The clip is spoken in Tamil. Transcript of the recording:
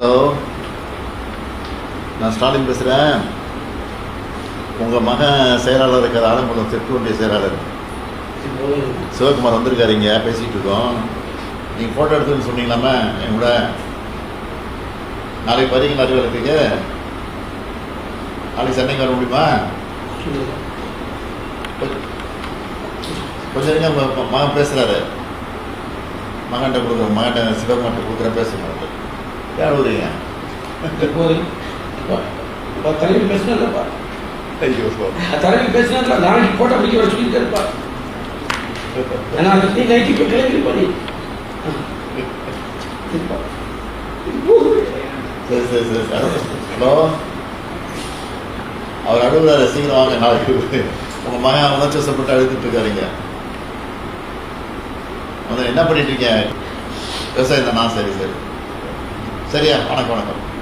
ஹலோ நான் ஸ்டாலின் பேசுகிறேன் உங்கள் மகன் செயலாளர் இருக்கிற ஆலங்குளம் தெற்கு செயலாளர். சிவகுமார் வந்திருக்காரு இங்கே பேசிகிட்டு இருக்கோம். நீங்கள் ஃபோட்டோ எடுத்துன்னு சொன்னீங்களாமே என் கூட. நாளைக்கு வரீங்களா அலுவலகத்துக்கு நாளைக்கு சென்னைக்கு வர முடியுமா? கொஞ்சம் நேரம் மகன் பேசுகிறாரு மகன்கிட்ட கொடுக்குற மகன்கிட்ட சிவகுமார்கிட்ட கொடுக்குற பேசுகிறேன் யார் வருவீங்க தலைவர் பேசினதுலப்பா தலைவர் பேசினதுல நாளைக்கு போட்டோ பிடிக்க வர சொல்லியிருக்காருப்பா நான் அந்த நீ நைட்டு இப்போ கிளம்பி பண்ணி சரி சரி சரி ஹலோ? அவர் அழுகுறாரு சீக்கிரம் வாங்க நாளைக்கு. உங்கள் மகன் உணர்ச்சி வசப்பட்டு அழுதுட்டு இருக்காருங்க. என்ன பண்ணிட்டு இருக்கீங்க? விவசாயம் தானா? சரி சரி. சரியா வணக்கம் வணக்கம்